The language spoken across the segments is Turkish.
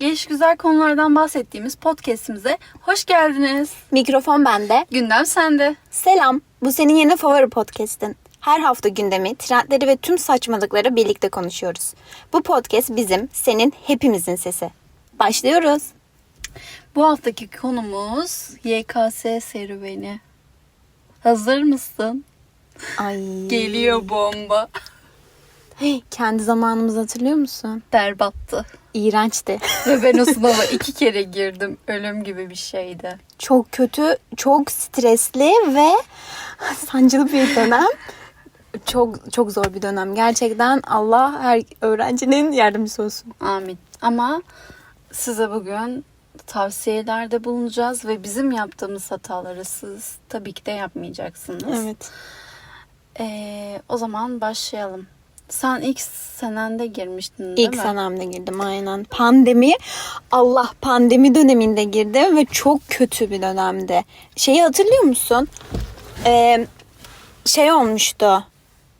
Geliş güzel konulardan bahsettiğimiz podcast'imize hoş geldiniz. Mikrofon bende. Gündem sende. Selam. Bu senin yeni favori podcast'in. Her hafta gündemi, trendleri ve tüm saçmalıkları birlikte konuşuyoruz. Bu podcast bizim, senin, hepimizin sesi. Başlıyoruz. Bu haftaki konumuz YKS serüveni. Hazır mısın? Ay. Geliyor bomba. Hey, kendi zamanımızı hatırlıyor musun? Berbattı. İğrençti. Ve ben o sınava iki kere girdim. Ölüm gibi bir şeydi. Çok kötü, çok stresli ve sancılı bir dönem. Çok çok zor bir dönem. Gerçekten Allah her öğrencinin yardımcısı olsun. Amin. Ama size bugün tavsiyelerde bulunacağız ve bizim yaptığımız hataları siz tabii ki de yapmayacaksınız. Evet. Ee, o zaman başlayalım. Sen ilk senende girmiştin değil İlk mi? senemde girdim aynen. Pandemi, Allah pandemi döneminde girdim ve çok kötü bir dönemdi. Şeyi hatırlıyor musun? Ee, şey olmuştu.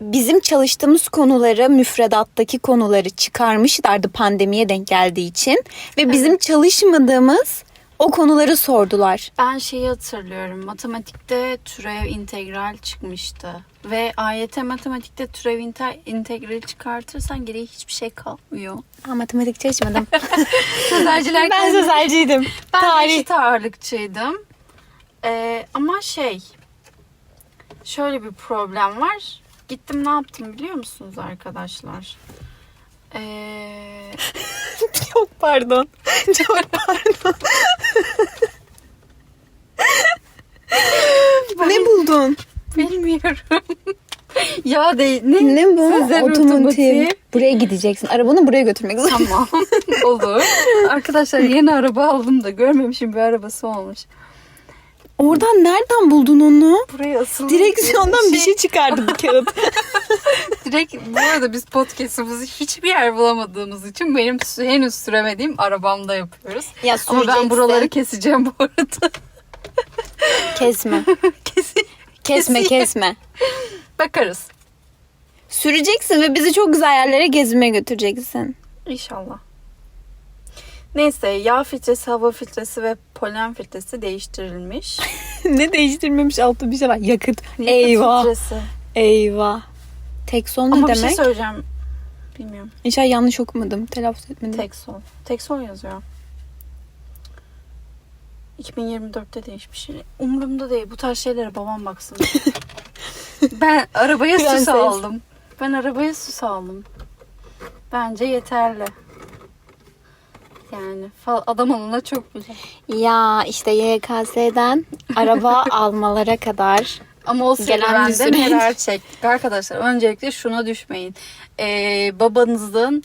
Bizim çalıştığımız konuları, müfredattaki konuları çıkarmışlardı pandemiye denk geldiği için. Ve bizim çalışmadığımız o konuları sordular. Ben şeyi hatırlıyorum. Matematikte türev integral çıkmıştı. Ve AYT matematikte türev inte- integrali çıkartırsan geriye hiçbir şey kalmıyor. Ha, matematik çalışmadım. Sözelciler ben sözelciydim. Ben Tarih. eşit ağırlıkçıydım. Ee, ama şey şöyle bir problem var. Gittim ne yaptım biliyor musunuz arkadaşlar? Ee, Çok pardon. Çok pardon. ne buldun? bilmiyorum. ya de ne? Ne bu? Sizler Otomotiv. Buraya gideceksin. Arabanı buraya götürmek zorunda. Tamam. Olur. Arkadaşlar yeni araba aldım da görmemişim bir arabası olmuş. Oradan nereden buldun onu? Buraya asılı Direksiyondan bir şey çıkardı bu kağıt. Direkt bu arada biz podcast'ımızı hiçbir yer bulamadığımız için benim henüz süremediğim arabamda yapıyoruz. ya Ama ben buraları keseceğim bu arada. kesme. Kesin. Kesme kesme. Bakarız. Süreceksin ve bizi çok güzel yerlere gezmeye götüreceksin. İnşallah. Neyse yağ filtresi, hava filtresi ve polen filtresi değiştirilmiş. ne değiştirmemiş altta bir şey var. Yakıt. Yakıt Eyvah. filtresi. Eyvah. Tekson ne Ama bir demek? şey söyleyeceğim. Bilmiyorum. İnşallah yanlış okumadım. Telaffuz etmedim. Tekson. Tekson yazıyor. 2024'te değişmiş. Umurumda değil. Bu tarz şeylere babam baksın. ben arabaya süs Prenses. aldım. Ben arabaya süs aldım. Bence yeterli. Yani adam alına çok güzel. Ya işte YKS'den araba almalara kadar. Ama o Gelen neler çektik arkadaşlar. Öncelikle şuna düşmeyin. Ee, babanızın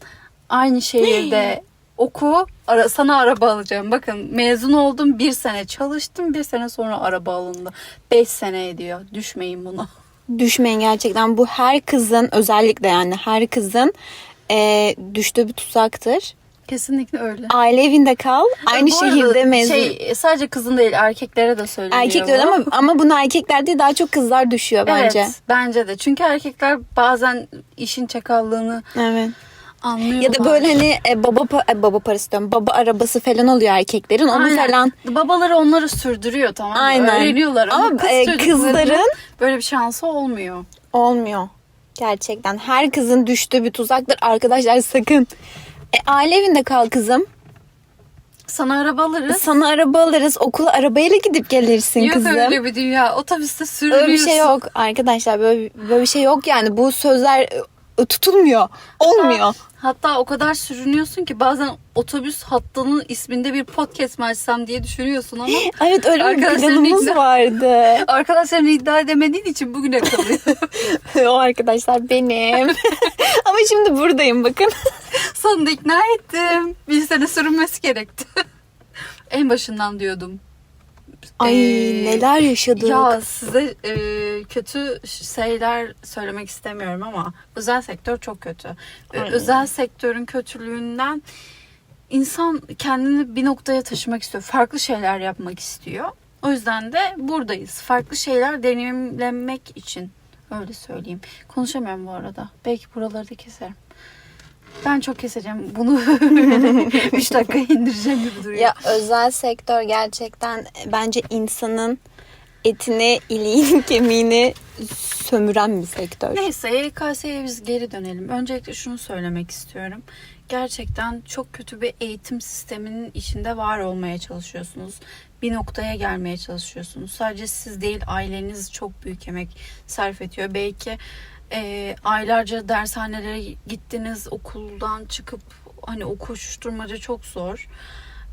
aynı şehirde oku ara, sana araba alacağım. Bakın mezun oldum bir sene çalıştım bir sene sonra araba alındı. Beş sene ediyor. Düşmeyin buna. Düşmeyin gerçekten. Bu her kızın özellikle yani her kızın e, düştüğü bir tuzaktır. Kesinlikle öyle. Aile evinde kal. Aynı Bu arada şehirde mezun. Şey, sadece kızın değil erkeklere de söyleniyor. Erkekler bu. ama ama bunu erkekler değil daha çok kızlar düşüyor bence. Evet bence de. Çünkü erkekler bazen işin çakallığını Evet. anlıyorlar. Ya da böyle hani e, baba pa- e, baba parası diyorum. Baba arabası falan oluyor erkeklerin. Onu Aynen. falan Babaları onları sürdürüyor tamam mı? Aynen. Öğreniyorlar ama, Ama, kız e, kızların- böyle bir şansı olmuyor. olmuyor. Gerçekten her kızın düştüğü bir tuzaktır. Arkadaşlar sakın. E, aile evinde kal kızım. Sana araba alırız. Sana araba alırız. Okula arabayla gidip gelirsin Yok kızım. öyle bir dünya. Otobüste sürünüyorsun. Öyle bir şey yok arkadaşlar. Böyle, böyle bir şey yok yani. Bu sözler tutulmuyor. Olmuyor. Hatta o kadar sürünüyorsun ki bazen otobüs hattının isminde bir podcast mi açsam diye düşünüyorsun ama Evet öyle bir planımız ikna- vardı. arkadaşların iddia edemediğin için bugüne kalıyor. o arkadaşlar benim. Ama şimdi buradayım bakın. Sonunda ikna ettim. Bir sene sürünmesi gerekti. en başından diyordum. Ay Ee, neler yaşadık. Ya size e, kötü şeyler söylemek istemiyorum ama özel sektör çok kötü. Aynen. Özel sektörün kötülüğünden insan kendini bir noktaya taşımak istiyor. Farklı şeyler yapmak istiyor. O yüzden de buradayız. Farklı şeyler deneyimlemek için. Öyle söyleyeyim. Konuşamıyorum bu arada. Belki buraları da keserim. Ben çok keseceğim. Bunu 3 dakika indireceğim gibi duruyor. Ya özel sektör gerçekten e, bence insanın etini, iliğini, kemiğini sömüren bir sektör. Neyse YKS'ye biz geri dönelim. Öncelikle şunu söylemek istiyorum. Gerçekten çok kötü bir eğitim sisteminin içinde var olmaya çalışıyorsunuz. Bir noktaya gelmeye çalışıyorsunuz. Sadece siz değil aileniz çok büyük emek sarf ediyor. Belki e, aylarca dershanelere gittiniz okuldan çıkıp hani o koşuşturmaca çok zor.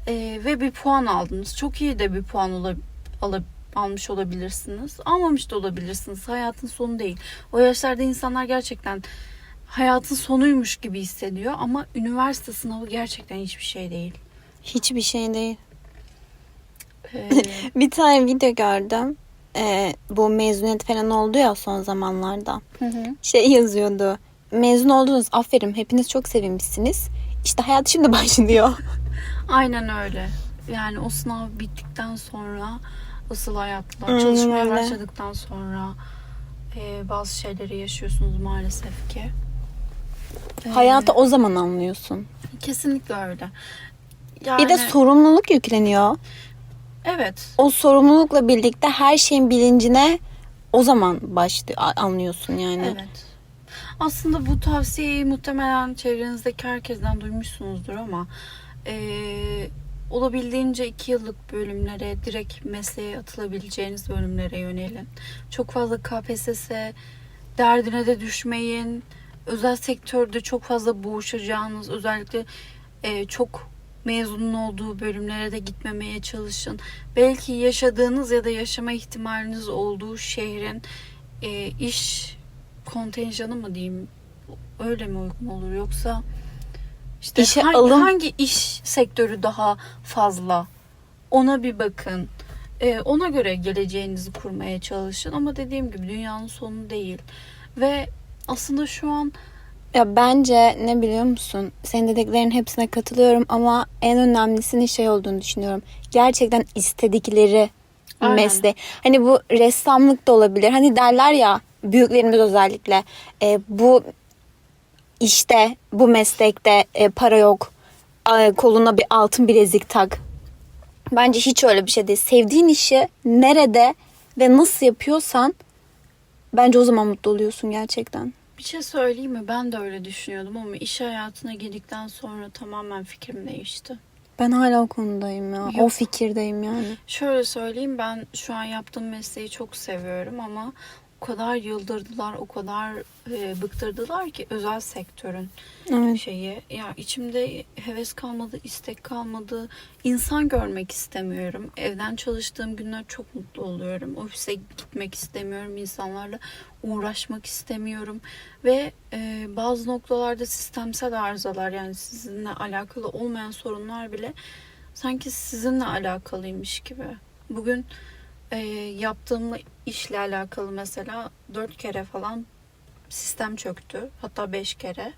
E, ve bir puan aldınız. Çok iyi de bir puan ola, ala- almış olabilirsiniz. Almamış da olabilirsiniz. Hayatın sonu değil. O yaşlarda insanlar gerçekten hayatın sonuymuş gibi hissediyor ama üniversite sınavı gerçekten hiçbir şey değil. Hiçbir şey değil. Ee, Bir tane video gördüm. Ee, bu mezuniyet falan oldu ya son zamanlarda. hı hı. Şey yazıyordu. Mezun oldunuz aferin hepiniz çok sevinmişsiniz. İşte hayat şimdi başlıyor. Aynen öyle. Yani o sınav bittikten sonra asıl hayatlar Aynen çalışmaya öyle. başladıktan sonra e, bazı şeyleri yaşıyorsunuz maalesef ki. Ee, Hayatı o zaman anlıyorsun. kesinlikle öyle. Yani, Bir de sorumluluk yükleniyor. Evet. O sorumlulukla birlikte her şeyin bilincine o zaman başlıyor anlıyorsun yani. Evet. Aslında bu tavsiyeyi muhtemelen çevrenizdeki herkesten duymuşsunuzdur ama eee, olabildiğince iki yıllık bölümlere, direkt mesleğe atılabileceğiniz bölümlere yönelin. Çok fazla KPSS derdine de düşmeyin. Özel sektörde çok fazla boğuşacağınız, özellikle eee, çok mezunun olduğu bölümlere de gitmemeye çalışın. Belki yaşadığınız ya da yaşama ihtimaliniz olduğu şehrin e, iş kontenjanı mı diyeyim öyle mi uygun olur? Yoksa işte İşe hangi, alım- hangi iş sektörü daha fazla? Ona bir bakın. E, ona göre geleceğinizi kurmaya çalışın. Ama dediğim gibi dünyanın sonu değil. Ve aslında şu an Ya bence ne biliyor musun? Senin dediklerin hepsine katılıyorum ama en önemlisinin şey olduğunu düşünüyorum. Gerçekten istedikleri Aynen. mesleği. Hani bu ressamlık da olabilir. Hani derler ya büyüklerimiz özellikle e, bu işte bu meslekte e, para yok. E, koluna bir altın bilezik tak. Bence hiç öyle bir şey değil. Sevdiğin işi nerede ve nasıl yapıyorsan bence o zaman mutlu oluyorsun gerçekten. Bir şey söyleyeyim mi ben de öyle düşünüyordum ama iş hayatına girdikten sonra tamamen fikrim değişti. Ben hala o konudayım ya. O Yok. fikirdeyim yani. Şöyle söyleyeyim ben şu an yaptığım mesleği çok seviyorum ama o kadar yıldırdılar, o kadar e, bıktırdılar ki özel sektörün Evet. şeyi. Ya içimde heves kalmadı, istek kalmadı. İnsan görmek istemiyorum. Evden çalıştığım günler çok mutlu oluyorum. Ofise gitmek istemiyorum. insanlarla uğraşmak istemiyorum. Ve e, bazı noktalarda sistemsel arızalar yani sizinle alakalı olmayan sorunlar bile sanki sizinle alakalıymış gibi. Bugün e, yaptığım işle alakalı mesela dört kere falan sistem çöktü. Hatta beş kere.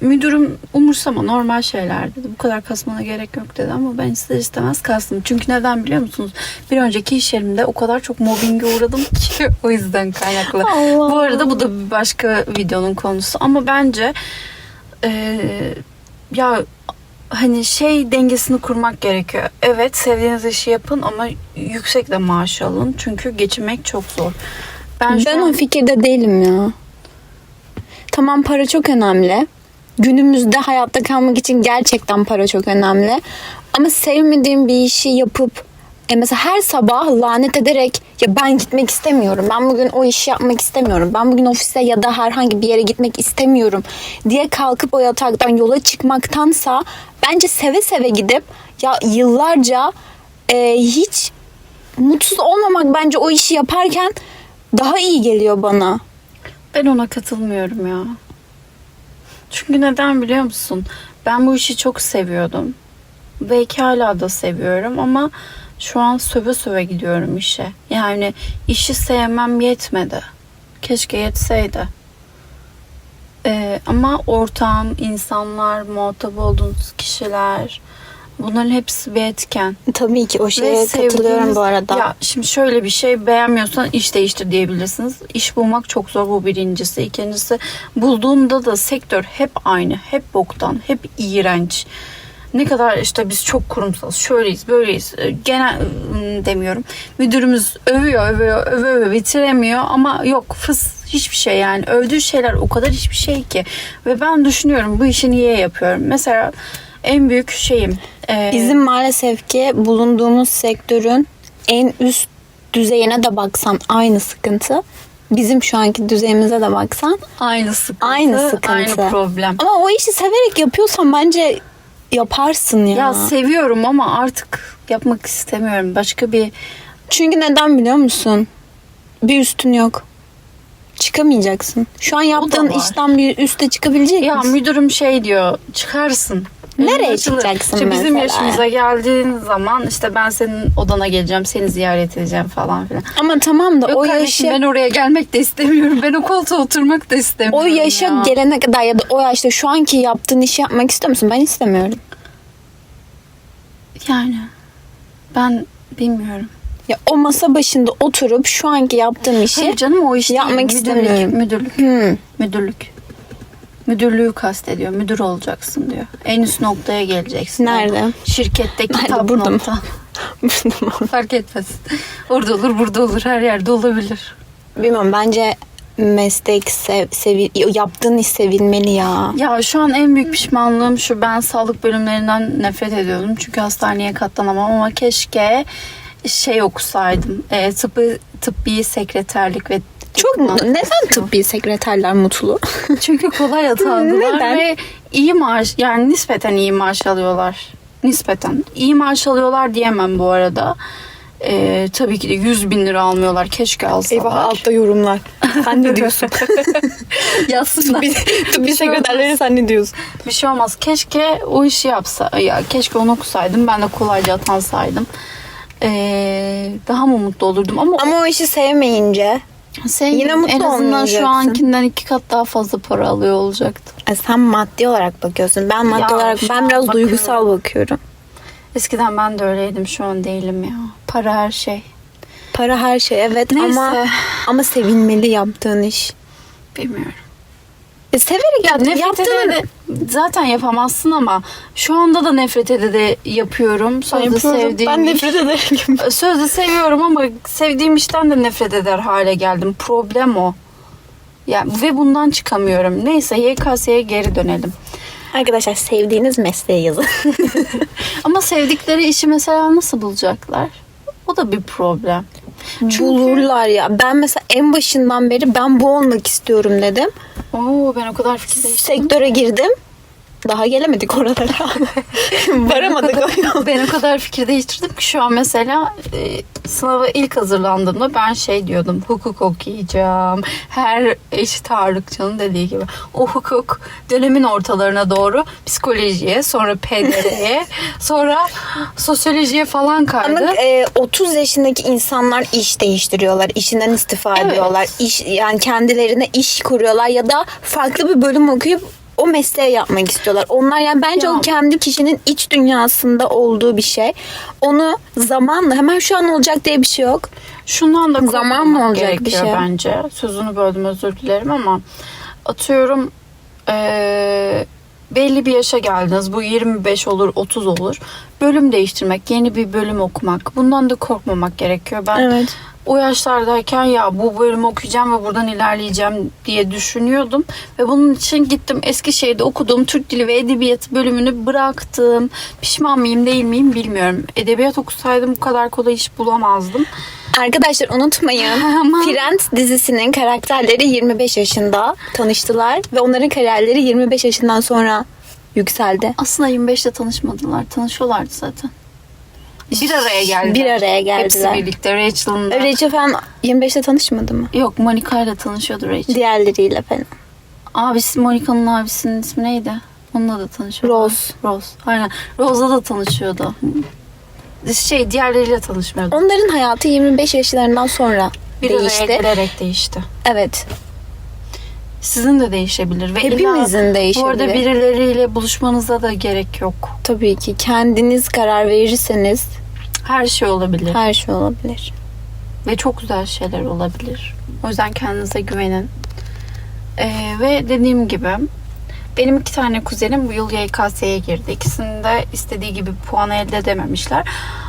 Müdürüm umursama normal şeyler dedi. Bu kadar kasmana gerek yok dedi ama ben ister istemez kastım. Çünkü neden biliyor musunuz? Bir önceki iş yerimde o kadar çok mobbinge uğradım ki o yüzden kaynaklı. Allah. Bu arada bu da bir başka videonun konusu ama bence eee, ya hani şey dengesini kurmak gerekiyor. Evet sevdiğiniz işi yapın ama yüksek de maaş alın. Çünkü geçinmek çok zor. Ben, Ben, şu o an- fikirde değilim ya. Tamam para çok önemli. Günümüzde hayatta kalmak için gerçekten para çok önemli. Ama sevmediğim bir işi yapıp e mesela her sabah lanet ederek ya ben gitmek istemiyorum. Ben bugün o işi yapmak istemiyorum. Ben bugün ofise ya da herhangi bir yere gitmek istemiyorum diye kalkıp o yataktan yola çıkmaktansa bence seve seve gidip ya yıllarca e, hiç mutsuz olmamak bence o işi yaparken daha iyi geliyor bana. Ben ona katılmıyorum ya. Çünkü neden biliyor musun? Ben bu işi çok seviyordum. Belki hala da seviyorum ama şu an söve söve gidiyorum işe. Yani işi sevmem yetmedi. Keşke yetseydi. Ee, ama ortam, insanlar, muhatap olduğunuz kişiler, Bunların hepsi bir etken. Tabii ki o Ve şeye katılıyorum sevdiğiniz- bu arada. Ya şimdi şöyle bir şey beğenmiyorsan iş değiştir diyebilirsiniz. İş bulmak çok zor bu birincisi. İkincisi bulduğunda da sektör hep aynı. Hep boktan. Hep iğrenç. Ne kadar işte biz çok kurumsal, şöyleyiz, böyleyiz. Ee, Genel ım, demiyorum. Müdürümüz övüyor, övüyor, öve öve bitiremiyor ama yok fıs hiçbir şey yani. Övdüğü şeyler o kadar hiçbir şey ki. Ve ben düşünüyorum bu işi niye yapıyorum? Mesela en büyük şeyim. e, Bizim maalesef ki bulunduğumuz sektörün en üst düzeyine de baksan aynı sıkıntı. Bizim şu anki düzeyimize de baksan Aynı sıkıntı, Aynı sıkıntı. aynı problem. ama o işi severek yapıyorsan bence yaparsın ya. Ya seviyorum ama artık yapmak istemiyorum. Başka bir Çünkü neden biliyor musun? Bir üstün yok. Çıkamayacaksın. Şu an yaptığın var. işten bir üste çıkabilecek ya misin? müdürüm şey diyor çıkarsın. Nereye açılır. çıkacaksın İşte bizim mesela? yaşımıza geldiğin zaman işte ben senin odana geleceğim, seni ziyaret edeceğim falan filan. Ama tamam da Yok o kardeşim yaşa ben oraya gelmek de istemiyorum. Ben o koltuğa oturmak da o istemiyorum. yaşa ya. gelene kadar ya da o yaşta şu anki yaptığın işi yapmak istiyor musun? Ben istemiyorum. Yani ben bilmiyorum. Ya o masa başında oturup şu anki yaptığım işi Hayır canım o iş yapmak değil. istemiyorum. Müdürlük, müdürlük. Hmm. Müdürlük. Müdürlüğü kastediyor. Müdür olacaksın diyor. En üst noktaya geleceksin. Nerede? Şirketteki Nerede? top Burada mı? nokta. Fark etmez. Orada olur, burada olur, her yerde olabilir. Bilmiyorum bence meslek sev, sevi, yaptığın iş sevilmeli ya. Ya şu an en büyük pişmanlığım şu. Ben sağlık bölümlerinden nefret ediyordum. Çünkü hastaneye katlanamam ama keşke şey okusaydım. E, tıbbi, tıbbi sekreterlik ve Çok mu? Neden tıbbi sekreterler mutlu? Çünkü kolay atandılar Neden? ve iyi maaş yani nispeten iyi maaş alıyorlar. Nispeten. iyi maaş alıyorlar diyemem bu arada. Ee, tabii ki de 100 bin lira almıyorlar. Keşke alsalar. yorumlar. Sen ne diyorsun? Yazsınlar. tıbbi, tıbbi sekreterlere sen ne diyorsun? Bir şey olmaz. Keşke o işi yapsa. Ya keşke onu okusaydım. Ben de kolayca atansaydım. Ee, daha mı mutlu olurdum ama, Ama o işi sevmeyince sen yine mutlu en azından olmayacaksın. şu ankinden iki kat daha fazla para alıyor olacaktı. e, sen maddi olarak bakıyorsun. Ben maddi Ya, olarak şu ben an biraz bakıyorum. duygusal bakıyorum. Eskiden ben de öyleydim. Şu an değilim ya. Para her şey. Para her şey evet Neyse. ama ama sevilmeli yaptığın iş. Bilmiyorum. E, severek Ya yap, nefret yaptığın ede de zaten yapamazsın ama şu anda da nefret ede de yapıyorum. Sözde sevdiğim Ben nefret ederim. Sözde seviyorum ama sevdiğim işten de nefret eder hale geldim. Problem o. Ya ve bundan çıkamıyorum. Neyse YKS'ye geri dönelim. Arkadaşlar sevdiğiniz mesleği yazın. Ama sevdikleri işi mesela nasıl bulacaklar? O da bir problem. Çünkü- Bulurlar ya. Ben mesela en başından beri ben bu olmak istiyorum dedim. Oo ben o kadar fikir değiştirdim. Sektöre girdim. Daha gelemedik oralara. Varamadık o yol. ben o kadar fikir değiştirdim ki şu an mesela e, sınava ilk hazırlandığımda ben şey diyordum hukuk okuyacağım. Her eşit ağırlıkçının dediği gibi. O hukuk dönemin ortalarına doğru psikolojiye sonra PDR'ye sonra sosyolojiye falan kaydı. Ama e, 30 yaşındaki insanlar iş değiştiriyorlar. işinden istifa Evet. ediyorlar. İş, yani kendilerine iş kuruyorlar ya da farklı bir bölüm okuyup o mesleği yapmak istiyorlar. Onlar yani bence Ya. o kendi kişinin iç dünyasında olduğu bir şey. Onu zamanla hemen şu an olacak diye bir şey yok. Şundan da Zaman mı olacak bir şey? bence. Sözünü böldüm özür dilerim ama atıyorum eee, belli bir yaşa geldiniz. Bu 25 olur 30 olur. Bölüm değiştirmek, yeni bir bölüm okumak. Bundan da korkmamak gerekiyor. Ben Evet. O yaşlardayken ya bu bölümü okuyacağım ve buradan ilerleyeceğim diye düşünüyordum. Ve bunun için gittim Eskişehir'de okuduğum Türk Dili ve Edebiyatı bölümünü bıraktım. Pişman mıyım değil miyim bilmiyorum. Edebiyat okusaydım bu kadar kolay iş bulamazdım. Arkadaşlar unutmayın. Friends dizisinin karakterleri 25 yaşında tanıştılar ve onların kariyerleri 25 yaşından sonra yükseldi. Aslında 25'te tanışmadılar. Tanışıyorlardı zaten. Bir araya geldiler. Bir araya geldiler. Hepsi birlikte. Rachel'ın da. Rachel falan 25'te tanışmadı mı? Yok Monica ile tanışıyordu Rachel. Diğerleriyle falan. Abisi Monica'nın abisinin ismi neydi? Onunla da tanışıyordu. Rose. Rose. Aynen. Rose'la da tanışıyordu. Şey diğerleriyle tanışmıyordu. Onların hayatı 25 yaşlarından sonra Bir araya değişti. gelerek değişti. Evet. Sizin de değişebilir. Ve Hepimizin illa değişebilir. Bu arada birileriyle buluşmanıza da gerek yok. Tabii ki kendiniz karar verirseniz Her şey olabilir. her şey olabilir. Ve çok güzel şeyler olabilir. O yüzden kendinize güvenin. Ee, ve dediğim gibi benim iki tane kuzenim bu yıl YKS'ye girdi. İkisinin de istediği gibi puan elde edememişler.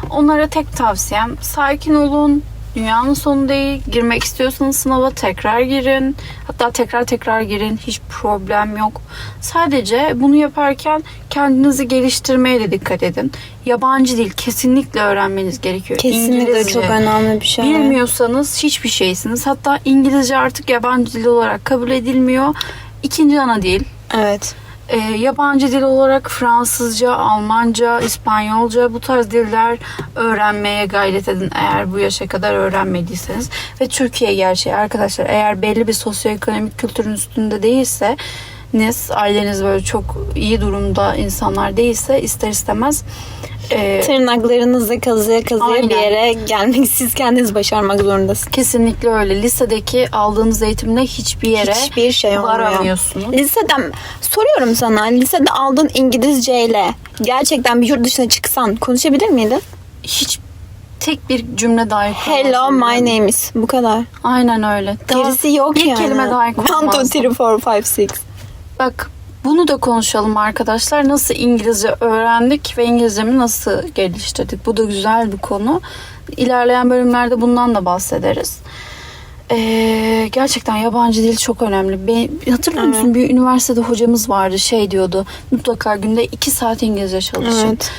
Onlara tek tavsiyem sakin olun. Dünyanın sonu değil. Girmek istiyorsanız sınava tekrar girin. Hatta tekrar tekrar girin. Hiç problem yok. Sadece bunu yaparken kendinizi geliştirmeye de dikkat edin. Yabancı dil kesinlikle öğrenmeniz gerekiyor. Kesinlikle İngilizce. çok önemli bir şey. Bilmiyorsanız hiçbir şeysiniz. Hatta İngilizce artık yabancı dil olarak kabul edilmiyor. İkinci ana dil. Evet. Ee, yabancı dil olarak Fransızca, Almanca, İspanyolca bu tarz diller öğrenmeye gayret edin eğer bu yaşa kadar öğrenmediyseniz. Ve Türkiye gerçeği arkadaşlar eğer belli bir sosyoekonomik kültürün üstünde değilse Niz, aileniz böyle çok iyi durumda insanlar değilse ister istemez e, Tırnaklarınızla kazıya kazıya Aynen. bir yere gelmek siz kendiniz başarmak zorundasınız. Kesinlikle öyle. Lisedeki aldığınız eğitimle hiçbir yere Hiçbir şey varamıyorsunuz. Liseden soruyorum sana lisede aldığın İngilizceyle gerçekten bir yurt dışına çıksan konuşabilir miydin? Hiç tek bir cümle dahi Hello my name is bu kadar. Aynen öyle. Daha Gerisi yok bir yani. kelime dahi One, two, kurmazdım. three, four, five, six. Bak bunu da konuşalım arkadaşlar. Nasıl İngilizce öğrendik ve İngilizcemi nasıl geliştirdik? Bu da güzel bir konu. İlerleyen bölümlerde bundan da bahsederiz. Ee, gerçekten yabancı dil çok önemli. Ben, hatırlıyor musun? Bir üniversitede hocamız vardı şey diyordu. Mutlaka günde iki saat İngilizce çalışın. Evet.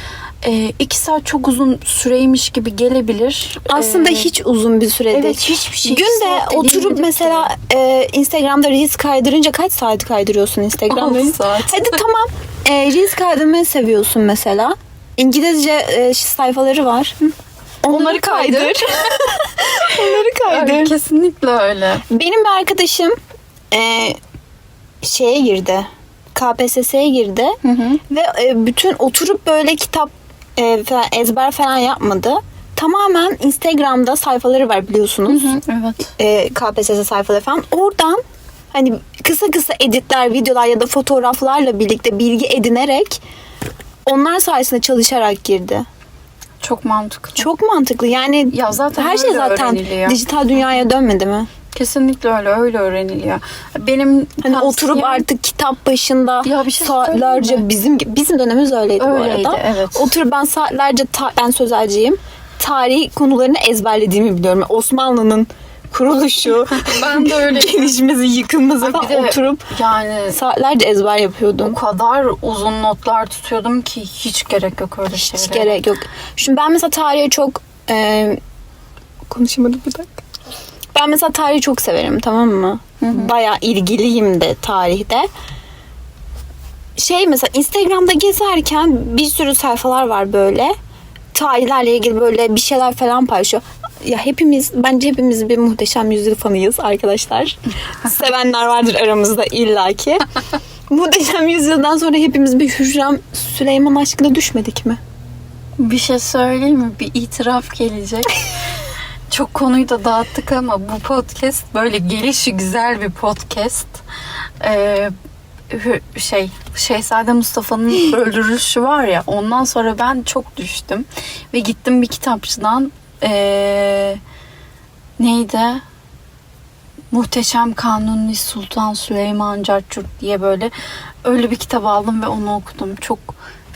Ee, iki saat çok uzun süreymiş gibi gelebilir. Aslında Ee, hiç uzun bir süre Evet, değil. hiçbir şey. Günde oturup mesela e, Instagram'da Reels kaydırınca kaç saat kaydırıyorsun Instagram'da? On saat. Hadi tamam. E, Reels kaydırmayı seviyorsun mesela. İngilizce e, sayfaları var. Onları kaydır. kaydır. Onları kaydır. kesinlikle öyle. Benim bir arkadaşım e, şeye girdi. KPSS'ye girdi. Ve e, bütün oturup böyle kitap e, ezber falan yapmadı. Tamamen Instagram'da sayfaları var biliyorsunuz. Evet. E, KPSS sayfaları falan. Oradan hani kısa kısa editler, videolar ya da fotoğraflarla birlikte bilgi edinerek onlar sayesinde çalışarak girdi. Çok mantıklı. Çok mantıklı. Yani Ya zaten her şey zaten öğreniliyor. dijital dünyaya dönmedi mi? Kesinlikle öyle. Öyle öğreniliyor. Benim Hani oturup artık kitap başında Ya bir şey saatlerce mi? bizim bizim dönemimiz öyleydi, Öyleydi, bu arada. evet. Oturup ben saatlerce ta- ben sözelciyim. Tarih konularını ezberlediğimi biliyorum. Osmanlı'nın kuruluşu, Ben de öyle. gelişmesi, yıkılması Ay, falan oturup yani saatlerce ezber o yapıyordum. kadar uzun notlar tutuyordum ki hiç gerek yok öyle Hiç şeylere. gerek yok. Şimdi ben mesela tarihe çok e, konuşamadım bir dakika. Ben mesela tarihi çok severim tamam mı? Bayağı ilgiliyim de tarihte. Şey mesela Instagram'da gezerken bir sürü sayfalar var böyle. Tarihlerle ilgili böyle bir şeyler falan paylaşıyor. Ya hepimiz bence hepimiz bir muhteşem yüzyıl fanıyız arkadaşlar. Sevenler vardır aramızda illaki. muhteşem yüzyıldan sonra hepimiz bir Hürrem Süleyman aşkına düşmedik mi? Bir şey söyleyeyim mi? Bir itiraf gelecek. Çok konuyu da dağıttık ama bu podcast böyle gelişi güzel bir podcast. Ee, şey Şehzade Mustafa'nın öldürülüşü var ya ondan sonra ben çok düştüm ve gittim bir kitapçıdan ee, neydi Muhteşem Kanuni Sultan Süleyman Carçurt diye böyle öyle bir kitap aldım ve onu okudum. Çok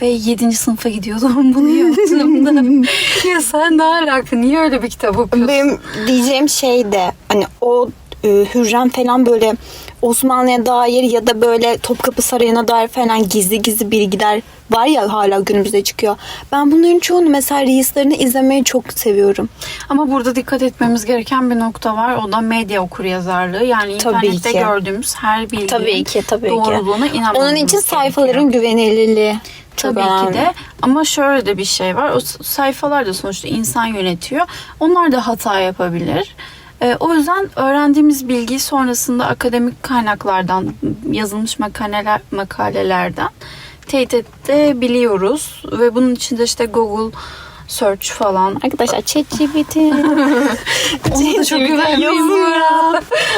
ve 7. sınıfa gidiyordum bunu yaptığımda. ya sen ne alaka? Niye öyle bir kitap okuyorsun? Benim diyeceğim şey de hani o e, Hürrem falan böyle Osmanlı'ya dair ya da böyle Topkapı Sarayı'na dair falan gizli gizli bilgiler var ya hala günümüzde çıkıyor. Ben bunların çoğunu mesela Reels'lerini izlemeyi çok seviyorum. Ama burada dikkat etmemiz gereken bir nokta var. O da medya okuryazarlığı. Yani Tabii internette ki. gördüğümüz her bilginin Tabii ki, tabii ki. doğruluğuna inanmamız Onun için gerekiyor. sayfaların güvenilirliği çok Tabii önemli. ki de ama şöyle de bir şey var. O sayfalar da sonuçta insan yönetiyor. Onlar da hata yapabilir. Ee, o yüzden öğrendiğimiz bilgiyi sonrasında akademik kaynaklardan, yazılmış makaleler, makalelerden teyit edebiliyoruz. Ve bunun için de işte Google search falan. Arkadaşlar ChatGPT. Ona da çok güvenmeyin.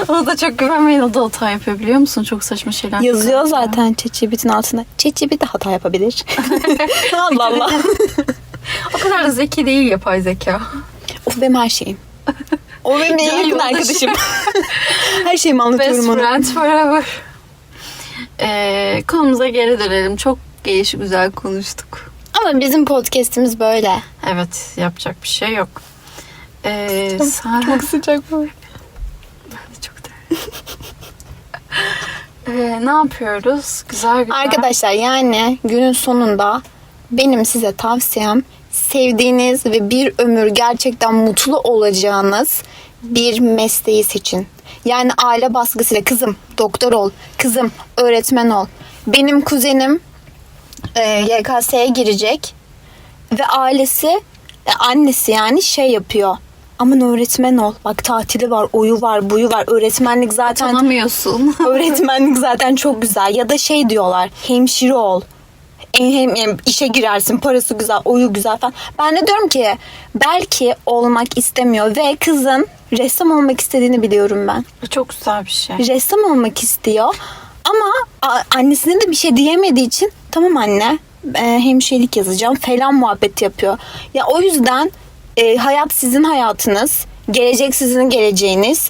Ona da çok güvenmeyin. O da hata yapıyor biliyor musun? Çok saçma şeyler. Yazıyor zaten ChatGPT'nin altında. ChatGPT hata yapabilir. Allah Allah. O kadar da zeki değil yapay zeka. Of benim her şeyim. O benim en yakın arkadaşım. her şeyimi Best anlatıyorum ona. friend forever. Ee, konumuza geri dönelim. Çok gelişi güzel konuştuk. Ama bizim podcast'imiz böyle. Evet yapacak bir şey yok. Ee, sen... Çok sıcak bu. Çok da- Ee, ne yapıyoruz? Güzel güzel. Arkadaşlar yani günün sonunda benim size tavsiyem sevdiğiniz ve bir ömür gerçekten mutlu olacağınız bir mesleği seçin. Yani aile baskısıyla kızım doktor ol, kızım öğretmen ol. Benim kuzenim e, YKS'ye girecek ve ailesi e, annesi yani şey yapıyor. Aman öğretmen ol. Bak tatili var, oyu var, buyu var. Öğretmenlik zaten Tanımıyorsun. Öğretmenlik zaten çok güzel. Ya da şey diyorlar hemşire ol. Hem, hem, hem işe girersin parası güzel oyu güzel falan. Ben de diyorum ki belki olmak istemiyor ve kızın ressam olmak istediğini biliyorum ben. Çok güzel bir şey. Ressam olmak istiyor ama annesine de bir şey diyemediği için tamam anne e, hemşirelik yazacağım falan muhabbet yapıyor. Ya o yüzden e, hayat sizin hayatınız, gelecek sizin geleceğiniz.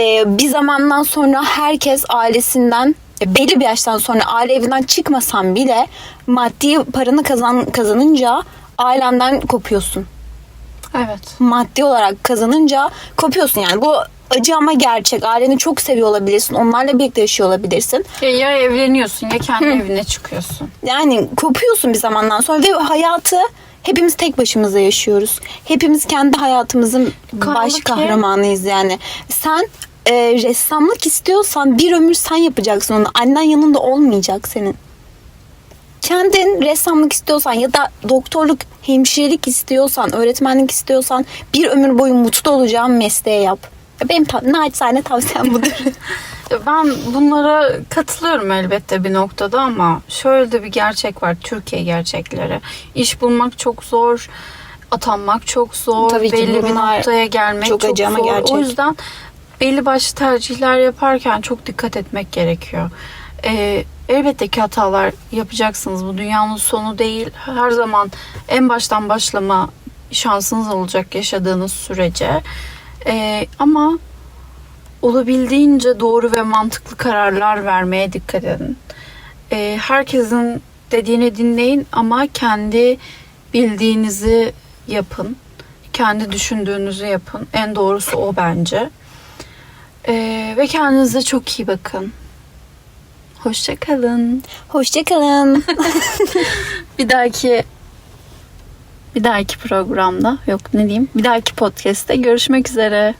E, bir zamandan sonra herkes ailesinden e, belli bir yaştan sonra aile evinden çıkmasan bile maddi paranı kazan kazanınca ailenden kopuyorsun Evet. maddi olarak kazanınca kopuyorsun yani. Bu acı ama gerçek. Aileni çok seviyor olabilirsin. Onlarla birlikte yaşıyor olabilirsin. Ya, ya evleniyorsun ya kendi evine çıkıyorsun. Yani kopuyorsun bir zamandan sonra ve hayatı hepimiz tek başımıza yaşıyoruz. Hepimiz kendi hayatımızın Kaldı baş ki- kahramanıyız yani. Sen e, ressamlık istiyorsan bir ömür sen yapacaksın onu. Annen yanında olmayacak senin. Kendin ressamlık istiyorsan ya da doktorluk, hemşirelik istiyorsan, öğretmenlik istiyorsan bir ömür boyu mutlu olacağın mesleğe yap. Benim ta- naçizane tavsiyem budur. Ben bunlara katılıyorum elbette bir noktada ama şöyle de bir gerçek var Türkiye gerçekleri. İş bulmak çok zor, atanmak çok zor, Tabii ki belli bir bunlar noktaya gelmek çok çok, acı ama zor. gerçek. O yüzden belli başlı tercihler yaparken çok dikkat etmek gerekiyor. Ee, elbette ki hatalar yapacaksınız. Bu dünyanın sonu değil. Her zaman en baştan başlama şansınız olacak yaşadığınız sürece. Ee, ama olabildiğince doğru ve mantıklı kararlar vermeye dikkat edin. Ee, herkesin dediğini dinleyin ama kendi bildiğinizi yapın. Kendi düşündüğünüzü yapın. En doğrusu o bence. Ee, ve kendinize çok iyi bakın. Hoşçakalın. Hoşçakalın. Bir dahaki bir dahaki programda yok ne diyeyim bir dahaki podcast'te görüşmek üzere.